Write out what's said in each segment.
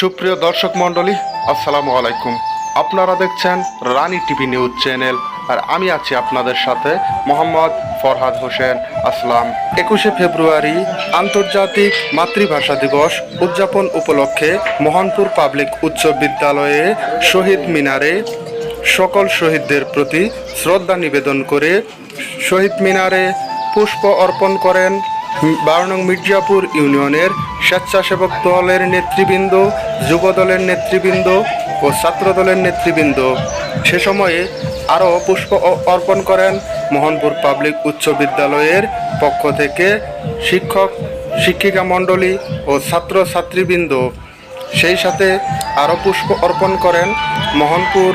সুপ্রিয় দর্শক মণ্ডলী, আসসালামু আলাইকুম। আপনারা দেখছেন রানী টিভি নিউজ চ্যানেল, আর আমি আছি আপনাদের সাথে মোহাম্মদ ফরহাদ হোসেন আসলাম। একুশে ফেব্রুয়ারি, আন্তর্জাতিক মাতৃভাষা দিবস উদযাপন উপলক্ষে মোহনপুর পাবলিক উচ্চ বিদ্যালয়ে শহীদ মিনারে সকল শহীদদের প্রতি শ্রদ্ধা নিবেদন করে শহীদ মিনারে পুষ্প অর্পণ করেন বারো নং মির্জাপুর ইউনিয়নের স্বেচ্ছাসেবক দলের নেতৃবৃন্দ যুব দলের নেতৃবৃন্দ ও ছাত্র দলের নেতৃবৃন্দ। সে সময়ে আরও পুষ্প অর্পণ করেন মোহনপুর পাবলিক উচ্চ বিদ্যালয়ের পক্ষ থেকে শিক্ষক, শিক্ষিকা মণ্ডলী ও ছাত্র ছাত্রীবৃন্দ সেই সাথে আরও পুষ্প অর্পণ করেন মোহনপুর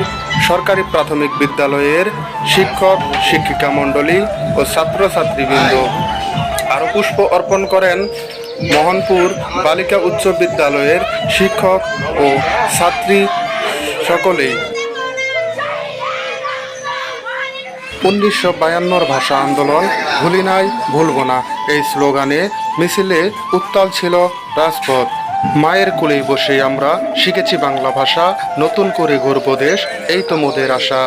সরকারি প্রাথমিক বিদ্যালয়ের শিক্ষক, শিক্ষিকা মণ্ডলী ও ছাত্রছাত্রীবৃন্দ। আরও পুষ্প অর্পণ করেন মোহনপুর বালিকা উচ্চ বিদ্যালয়ের শিক্ষক ও ছাত্রী সকলেই। উনিশশো বায়ান্নর ভাষা আন্দোলন ভুলি নাই, ভুলব না। এই স্লোগানে মিছিলে উত্তাল ছিল রাজপথ। মায়ের কোলেই বসে আমরা শিখেছি বাংলা ভাষা, নতুন করে গর্ব দেশ, এই তো মোদের আশা।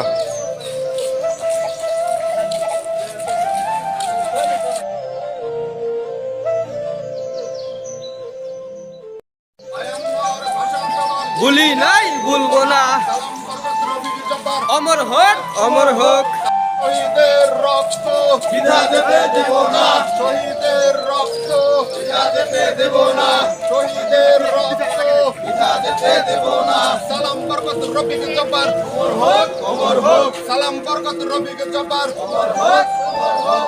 ভুলি নাই ভুলবো না। অমর হোক অমর হোক। শহীদের রক্ত। বিধা দেবে দেব না। শহীদের রক্ত। বিধা দেবে দেব না। শহীদের রক্ত। বিধা দেবে দেব না। সালাম বরকত রফিক জব্বার। অমর হোক অমর হোক। সালাম বরকত রফিক জব্বার। অমর হোক অমর হোক।